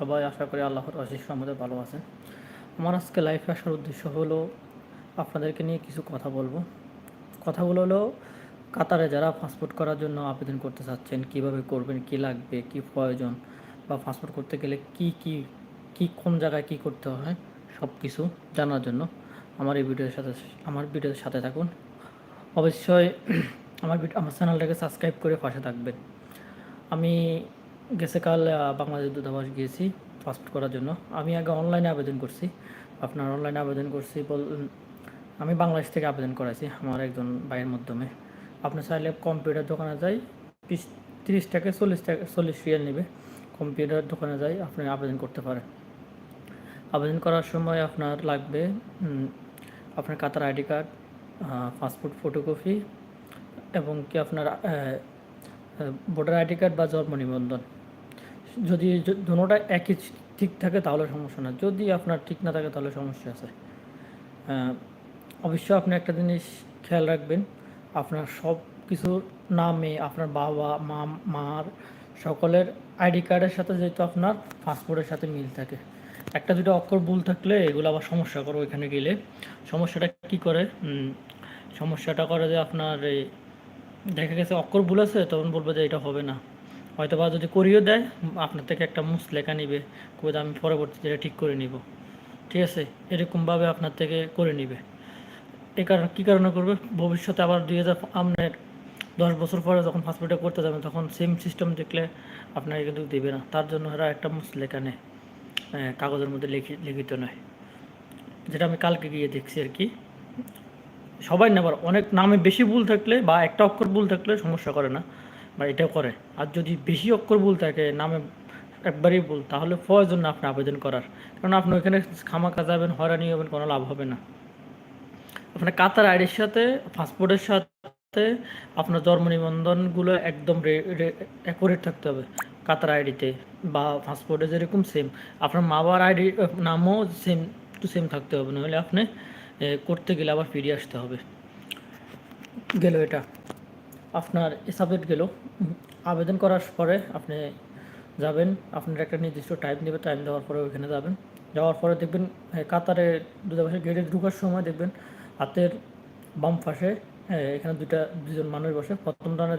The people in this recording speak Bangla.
সবাই আশা করি আল্লাহর অশেষ সম্মতে ভালো আছেন। আমার আজকে লাইফে আসার উদ্দেশ্য হলো আপনাদেরকে নিয়ে কিছু কথা বলব। কথাগুলো হলো, কাতারে যারা পাসপোর্ট করার জন্য আবেদন করতে চাচ্ছেন, কীভাবে করবেন, কি লাগবে, কি প্রয়োজন বা পাসপোর্ট করতে গেলে কি কি কি, কোন জায়গায় কি করতে হয় সব কিছু জানার জন্য আমার এই ভিডিওর সাথে, আমার ভিডিওর সাথে থাকুন। অবশ্যই আমার আমার চ্যানেলটাকে সাবস্ক্রাইব করে পাশে থাকবেন। আমি গেছে কাল বাংলাদেশ দূতাবাস গিয়েছি পাসপোর্ট করার জন্য। আমি আগে অনলাইনে আবেদন করছি। আপনার অনলাইনে আবেদন করছি বল আমি বাংলাদেশ থেকে আবেদন করাইছি আমার একজন ভাইয়ের মাধ্যমে। আপনি চাইলে কম্পিউটার দোকানে যাই বিশ তিরিশ টাকা চল্লিশ টাকা, চল্লিশ রিয়াল নেবে। কম্পিউটার দোকানে যাই, আপনি আবেদন করতে পারেন। আবেদন করার সময় আপনার লাগবে আপনার Qatar ID card passport photocopy এবং কি আপনার ভোটার আইডি কার্ড বা জন্ম নিবন্ধন। যদি দুটোটা একই ঠিক থাকে তাহলে সমস্যা না। যদি আপনার ঠিক না থাকে তাহলে সমস্যা আছে। আহ, অবশ্যই আপনি একটা জিনিস খেয়াল রাখবেন। আপনার সব কিছুর নামে আপনার বাবা মা মার সকলের আইডি কার্ডের সাথে যেহেতু আপনার পাসপোর্টের সাথে মিল থাকে। একটা দুটো অক্ষর ভুল থাকলে এগুলো আবার সমস্যা করে ওইখানে গেলে। সমস্যাটা কি করে? সমস্যাটা করে যে আপনার দেখা গেছে অক্ষর ভুল আছে তখন বলব যে এটা হবে না। হয়তো বা যদি করিয়েও দেয় আপনার থেকে একটা মুস লেখা নিবে কবে আমি পরবর্তীতে এটা ঠিক করে নিব। ঠিক আছে? এরকমভাবে আপনার থেকে করে নিবে। এই কারণে, কী কারণে করবে? ভবিষ্যতে আবার দুই হাজার আপনার দশ বছর পরে যখন পাসপোর্টটা করতে যাবেন, তখন সেম সিস্টেম দেখলে আপনাকে কিন্তু দেবে না। তার জন্য এরা একটা মুস লেখা নেয়। কাগজের মধ্যে লিখি লিখিত নয়। যেটা আমি কালকে গিয়ে দেখছি আর কি। সবাই নেবার অনেক নামে বেশি ভুল থাকলে বা একটা অক্ষর ভুল থাকলে সমস্যা করে না। বা এটাও করে। আর যদি বেশি অক্ষর ভুল থাকে, নামে একবারই ভুল, তাহলে প্রয়োজন না আপনি আবেদন করার। কারণ আপনি ওইখানে খামাকা যাবেন, হয়রানি হবেন, কোনো লাভ হবে না। আপনার কাতার আইডির সাথে, পাসপোর্টের সাথে আপনার জন্ম নিবন্ধনগুলো একদম অ্যাকুরেট থাকতে হবে। কাতার আইডিতে বা পাসপোর্টে যেরকম সেম আপনার মা বাবার আইডি, নামও সেম টু সেম থাকতে হবে। নাহলে আপনি করতে গেলে আবার ফিরিয়ে আসতে হবে। গেল এটা। আপনার সাবজেক্ট গেল। আবেদন করার পরে আপনি যাবেন, আপনার একটা নির্দিষ্ট টাইম দেবে টাইম দেওয়ার পরে ওইখানে যাবেন। যাওয়ার পরে দেখবেন কাতারে দূতাবাসের গেটে ঢুকার সময় দেখবেন হাতের বাম পাশে এখানে দুটা দুজন মানুষ বসে। প্রথম